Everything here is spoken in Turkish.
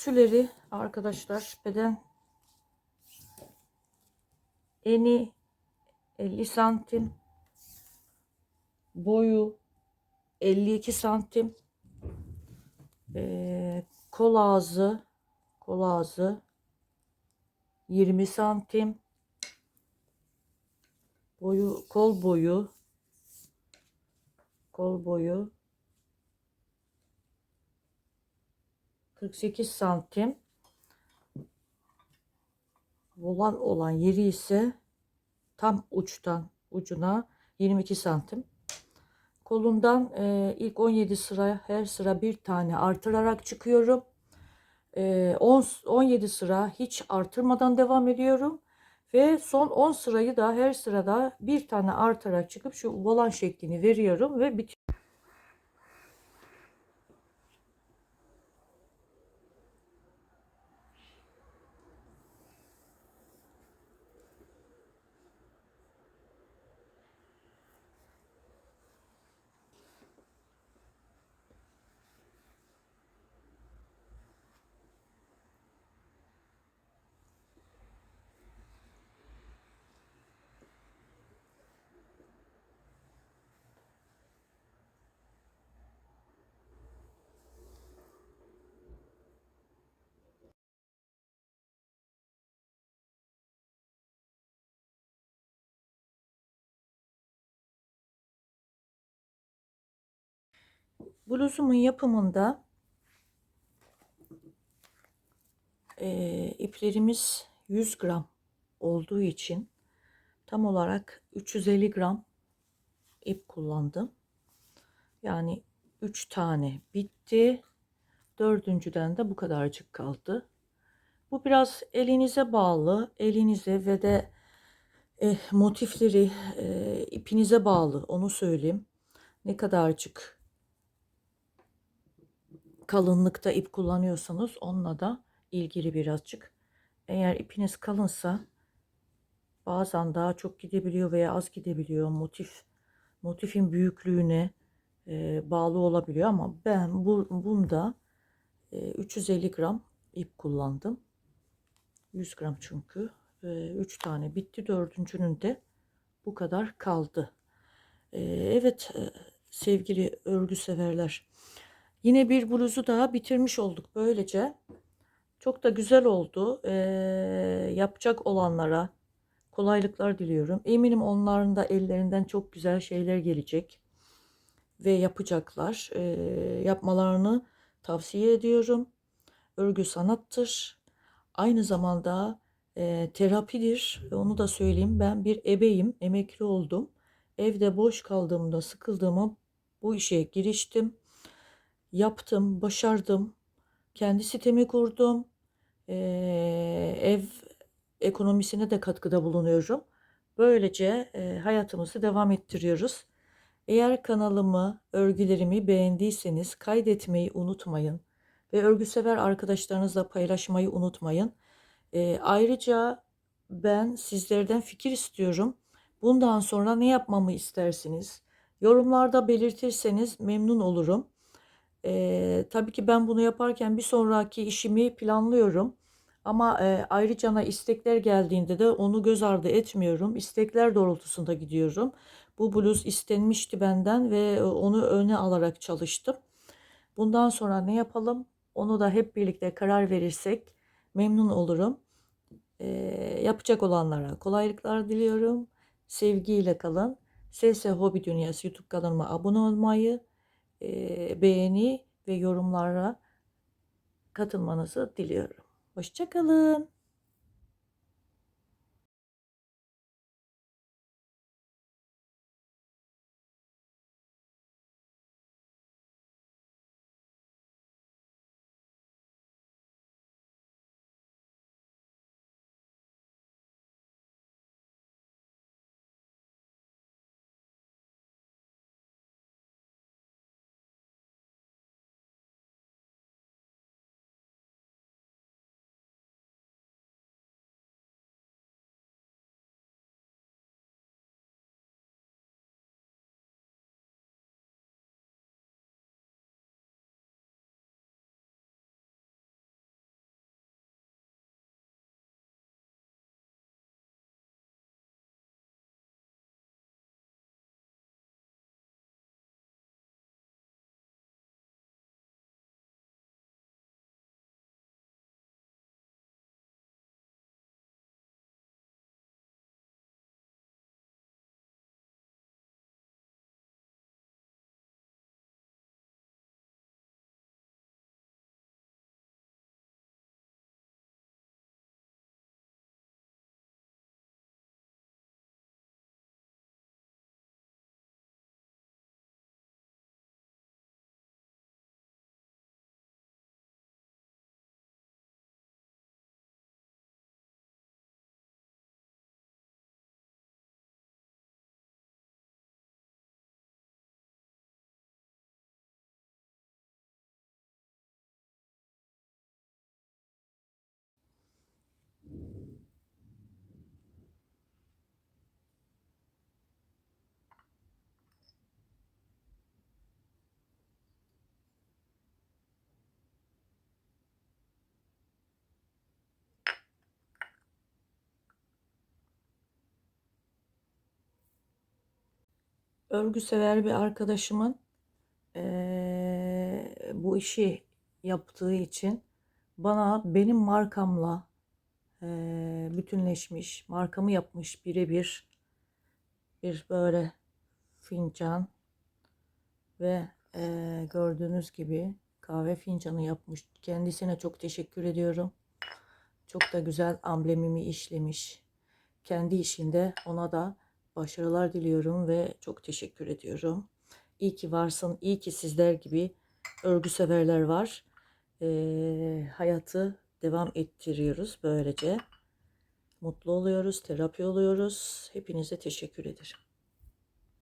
Örtüleri arkadaşlar beden eni 50 santim boyu 52 santim. Ee, kol ağzı kol ağzı 20 santim. Boyu kol boyu kol boyu 48 santim. Volan olan yeri ise tam uçtan ucuna 22 santim. Kolundan e, ilk 17 sıra her sıra bir tane artırarak çıkıyorum. E, 10, 17 sıra hiç artırmadan devam ediyorum. Ve son 10 sırayı da her sırada bir tane artarak çıkıp şu volan şeklini veriyorum ve bitiyor. Bluzumun yapımında e, iplerimiz 100 gram olduğu için tam olarak 350 gram ip kullandım. Yani 3 tane bitti. Dördüncüden de bu kadarcık kaldı. Bu biraz elinize bağlı. Elinize ve de e, motifleri e, ipinize bağlı. Onu söyleyeyim. Ne kadarcık kalınlıkta ip kullanıyorsanız onunla da ilgili birazcık. Eğer ipiniz kalınsa bazen daha çok gidebiliyor veya az gidebiliyor. Motif motifin büyüklüğüne e, bağlı olabiliyor ama ben bu, bunda e, 350 gram ip kullandım. 100 gram çünkü. 3 tane bitti. Dördüncünün de bu kadar kaldı. E, evet e, sevgili örgü severler. Yine bir bluzu daha bitirmiş olduk böylece. Çok da güzel oldu. Ee, yapacak olanlara kolaylıklar diliyorum. Eminim onların da ellerinden çok güzel şeyler gelecek ve yapacaklar. Ee, yapmalarını tavsiye ediyorum. Örgü sanattır. Aynı zamanda e, terapidir. Onu da söyleyeyim. Ben bir ebeyim. Emekli oldum. Evde boş kaldığımda, sıkıldığımda bu işe giriştim yaptım, başardım. Kendi sitemi kurdum. Ev ekonomisine de katkıda bulunuyorum. Böylece hayatımızı devam ettiriyoruz. Eğer kanalımı, örgülerimi beğendiyseniz kaydetmeyi unutmayın. Ve örgüsever arkadaşlarınızla paylaşmayı unutmayın. E, ayrıca ben sizlerden fikir istiyorum. Bundan sonra ne yapmamı istersiniz? Yorumlarda belirtirseniz memnun olurum. Ee, tabii ki ben bunu yaparken bir sonraki işimi planlıyorum. Ama e, ayrıca istekler geldiğinde de onu göz ardı etmiyorum. İstekler doğrultusunda gidiyorum. Bu bluz istenmişti benden ve onu öne alarak çalıştım. Bundan sonra ne yapalım? Onu da hep birlikte karar verirsek memnun olurum. Ee, yapacak olanlara kolaylıklar diliyorum. Sevgiyle kalın. SS Hobi Dünyası YouTube kanalıma abone olmayı, e, beğeni ve yorumlara katılmanızı diliyorum. Hoşçakalın. Örgü sever bir arkadaşımın eee, bu işi yaptığı için bana benim markamla eee, bütünleşmiş, markamı yapmış birebir bir böyle fincan ve eee, gördüğünüz gibi kahve fincanı yapmış. Kendisine çok teşekkür ediyorum. Çok da güzel amblemimi işlemiş. Kendi işinde ona da başarılar diliyorum ve çok teşekkür ediyorum. İyi ki varsın, iyi ki sizler gibi örgü severler var. Eee, hayatı devam ettiriyoruz böylece. Mutlu oluyoruz, terapi oluyoruz. Hepinize teşekkür ederim.